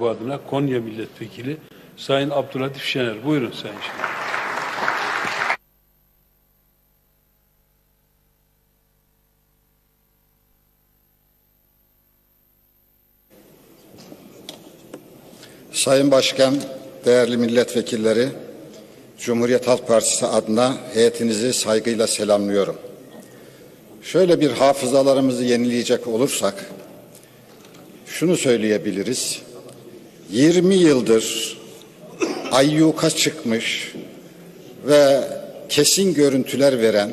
Grubu adına Konya Milletvekili Sayın Abdülhatif Şener. Buyurun Sayın Şener. Sayın Başkan, değerli milletvekilleri, Cumhuriyet Halk Partisi adına heyetinizi saygıyla selamlıyorum. Şöyle bir hafızalarımızı yenileyecek olursak, şunu söyleyebiliriz. 20 yıldır ayyuka çıkmış ve kesin görüntüler veren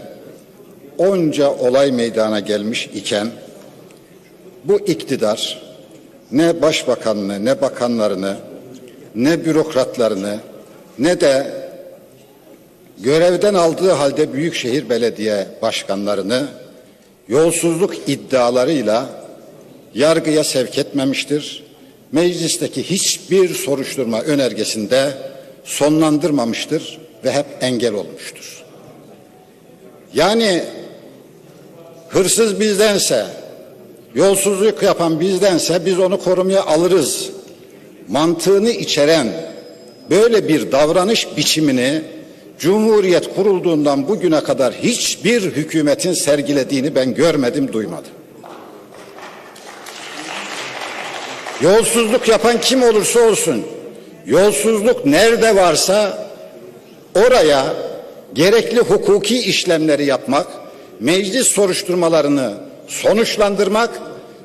onca olay meydana gelmiş iken bu iktidar ne başbakanını, ne bakanlarını, ne bürokratlarını, ne de görevden aldığı halde büyükşehir belediye başkanlarını yolsuzluk iddialarıyla yargıya sevk etmemiştir. Meclisteki hiçbir soruşturma önergesinde sonlandırmamıştır ve hep engel olmuştur. Yani hırsız bizdense, yolsuzluk yapan bizdense biz onu korumaya alırız. Mantığını içeren böyle bir davranış biçimini Cumhuriyet kurulduğundan bugüne kadar hiçbir hükümetin sergilediğini ben görmedim, duymadım. Yolsuzluk yapan kim olursa olsun, yolsuzluk nerede varsa oraya gerekli hukuki işlemleri yapmak, meclis soruşturmalarını sonuçlandırmak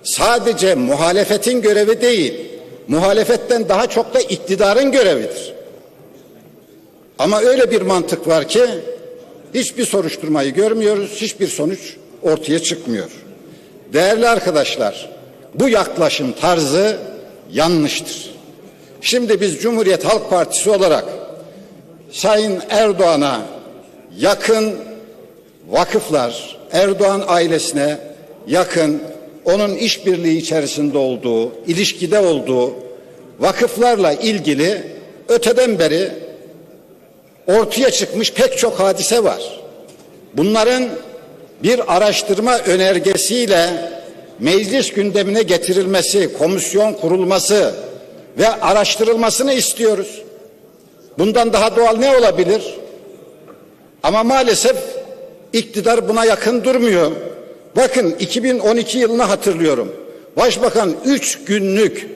sadece muhalefetin görevi değil, muhalefetten daha çok da iktidarın görevidir. Ama öyle bir mantık var ki hiçbir soruşturmayı görmüyoruz, hiçbir sonuç ortaya çıkmıyor. Değerli arkadaşlar, bu yaklaşım tarzı yanlıştır. Şimdi biz Cumhuriyet Halk Partisi olarak Sayın Erdoğan'a yakın vakıflar, Erdoğan ailesine yakın, onun işbirliği içerisinde olduğu, ilişkide olduğu vakıflarla ilgili öteden beri ortaya çıkmış pek çok hadise var. Bunların bir araştırma önergesiyle meclis gündemine getirilmesi, komisyon kurulması ve araştırılmasını istiyoruz. Bundan daha doğal ne olabilir? Ama maalesef iktidar buna yakın durmuyor. Bakın 2012 yılını hatırlıyorum. Başbakan üç günlük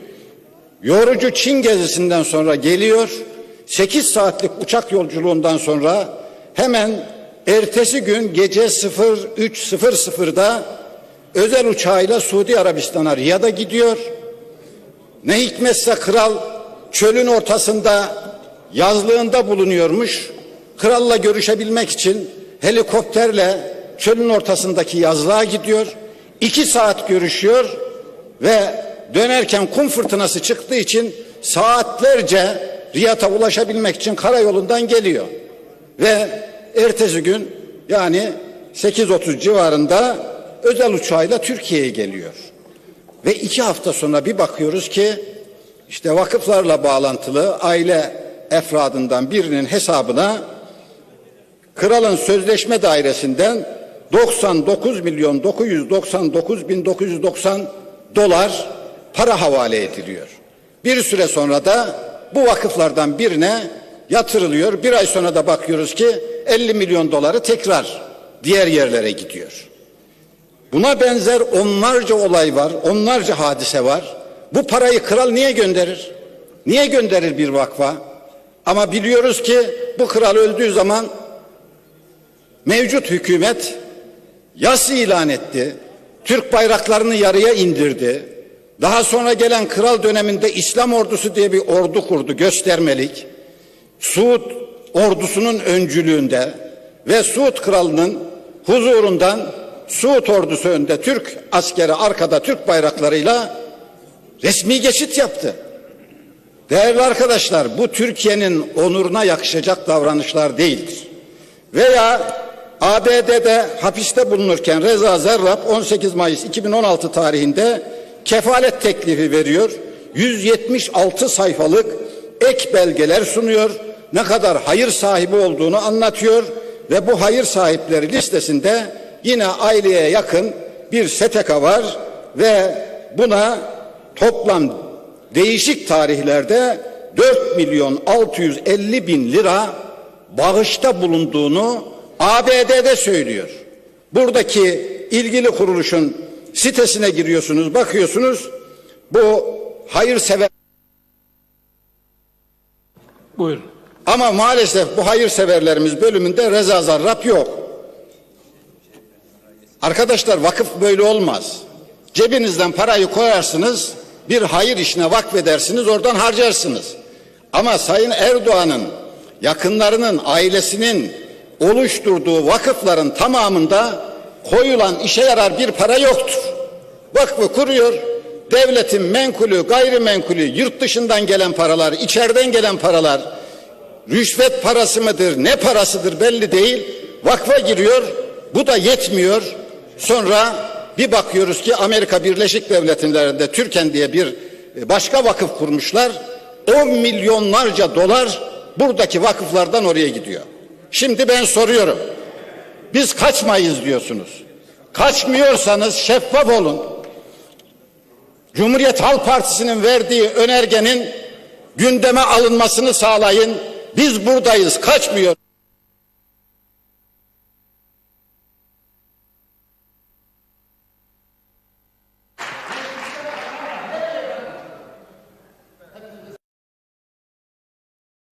yorucu Çin gezisinden sonra geliyor. 8 saatlik uçak yolculuğundan sonra hemen ertesi gün gece 03.00'da özel uçağıyla Suudi Arabistan'a Riyad'a gidiyor. Ne hikmetse kral çölün ortasında yazlığında bulunuyormuş. Kralla görüşebilmek için helikopterle çölün ortasındaki yazlığa gidiyor. İki saat görüşüyor ve dönerken kum fırtınası çıktığı için saatlerce Riyad'a ulaşabilmek için karayolundan geliyor. Ve ertesi gün yani 8.30 civarında özel uçağıyla Türkiye'ye geliyor. Ve iki hafta sonra bir bakıyoruz ki işte vakıflarla bağlantılı aile efradından birinin hesabına kralın sözleşme dairesinden 99 milyon 999 bin 990 dolar para havale ediliyor. Bir süre sonra da bu vakıflardan birine yatırılıyor. Bir ay sonra da bakıyoruz ki 50 milyon doları tekrar diğer yerlere gidiyor. Buna benzer onlarca olay var, onlarca hadise var. Bu parayı kral niye gönderir? Niye gönderir bir vakfa? Ama biliyoruz ki bu kral öldüğü zaman mevcut hükümet yas ilan etti. Türk bayraklarını yarıya indirdi. Daha sonra gelen kral döneminde İslam ordusu diye bir ordu kurdu göstermelik. Suud ordusunun öncülüğünde ve Suud kralının huzurundan Suud ordusu önde Türk askeri arkada Türk bayraklarıyla resmi geçit yaptı. Değerli arkadaşlar bu Türkiye'nin onuruna yakışacak davranışlar değildir. Veya ABD'de hapiste bulunurken Reza Zerrab 18 Mayıs 2016 tarihinde kefalet teklifi veriyor. 176 sayfalık ek belgeler sunuyor. Ne kadar hayır sahibi olduğunu anlatıyor ve bu hayır sahipleri listesinde yine aileye yakın bir STK var ve buna toplam değişik tarihlerde 4 milyon 650 bin lira bağışta bulunduğunu ABD'de söylüyor. Buradaki ilgili kuruluşun sitesine giriyorsunuz, bakıyorsunuz. Bu hayırsever Buyurun. ama maalesef bu hayırseverlerimiz bölümünde reza zarrab yok. Arkadaşlar vakıf böyle olmaz. Cebinizden parayı koyarsınız, bir hayır işine vakfedersiniz, oradan harcarsınız. Ama Sayın Erdoğan'ın yakınlarının, ailesinin oluşturduğu vakıfların tamamında koyulan işe yarar bir para yoktur. Vakfı kuruyor, devletin menkulü, gayrimenkulü, yurt dışından gelen paralar, içeriden gelen paralar, rüşvet parası mıdır, ne parasıdır belli değil. Vakfa giriyor, bu da yetmiyor. Sonra bir bakıyoruz ki Amerika Birleşik Devletleri'nde Türken diye bir e, başka vakıf kurmuşlar. 10 milyonlarca dolar buradaki vakıflardan oraya gidiyor. Şimdi ben soruyorum. Biz kaçmayız diyorsunuz. Kaçmıyorsanız şeffaf olun. Cumhuriyet Halk Partisi'nin verdiği önergenin gündeme alınmasını sağlayın. Biz buradayız, kaçmıyoruz.